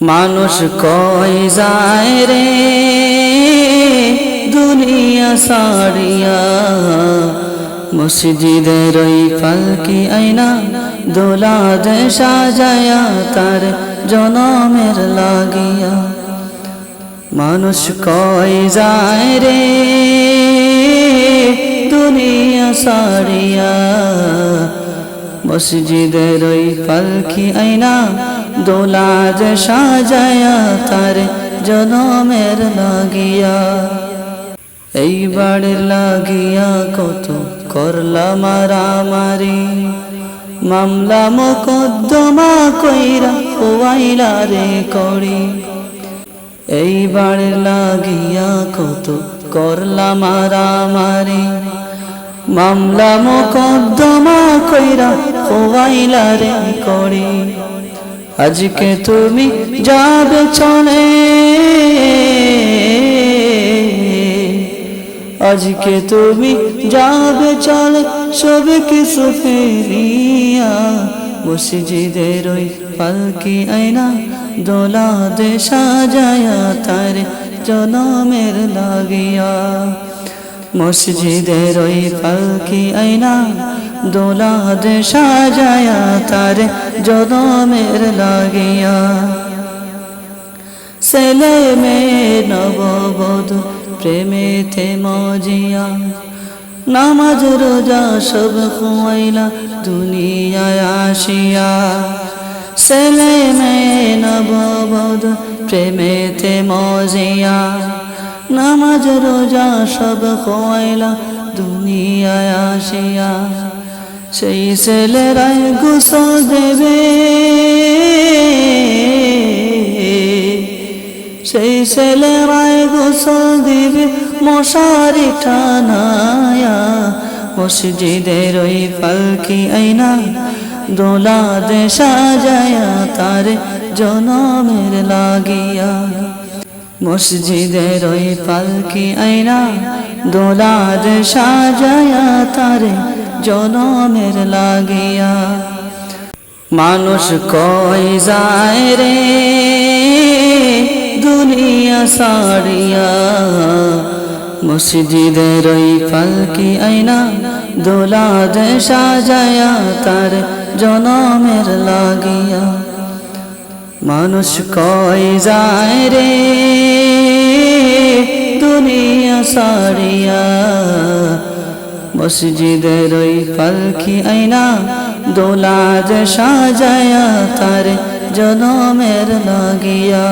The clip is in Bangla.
মানুষ কই যায় রে, দুনিয়া সাড়িয়া মসজিদের ওই পালকি আইনা দোলা দে সাজায়া তার জনমের লাগিয়া। মানুষ কই যায় রে, দুনিয়া সাড়িয়া মসজিদের ওই পালকি আইনা দোলাজ সাজায়া তার জনমের লাগিয়া। এই বাড়ির লাগিয়া কত করলা মারামারি মামলা মকদ্দমা কইরা ওয়াইলা রে করি এই বাড়ির লাগিয়া কত করলা মারামারি মামলা মোকদ্দমা কইরা খোয়াইলা রে করি আজকে তুমি যাবে চলে। আজকে তুমি যাবে চলে সব কিছু ফেলিয়া। মসজিদের ওই পালকি আইনা দোলা দে সাজায়া তার জনমের লাগিয়া। মসজিদের ওই পালকি আইনা দোলা দে সাজায়া তার জনমের লাগিয়া। ছেলে মেয়ে নববধ প্রেমেতে মজিয়া নামাজ, রোজা সব খুয়াইলা দুনিয়ায় আসিয়া। ছেলে মেয়ে নববধ প্রেমেতে মজিয়া নামাজ, রোজা সব খোয়াইলা দুনিয়ায় আসিয়া। সেই ছেলেরাই গোসল দেবে। সেই ছেলেরাই গোসল দিবে মশারি টানায়া। মসজিদের ওই পালকি আইনা দোলা দে সাজায়া তার জনমের লাগিয়া। মসজিদের ওই পালকি আইনা দোলাদ সাজায়া তারে জনমের লাগিয়া। মানুষ কয় যায় রে? দুনিয়া সাড়িয়া মসজিদের ওই পালকি আইনা দোলাদ সাজায়া তার জনমের লাগিয়া। মানুষ কয় যায় রে? দুনিয়া সারিয়া। মসজিদের ওই পালকি আইনা দোলাজ সাজায়া তার জনমের লাগিয়া।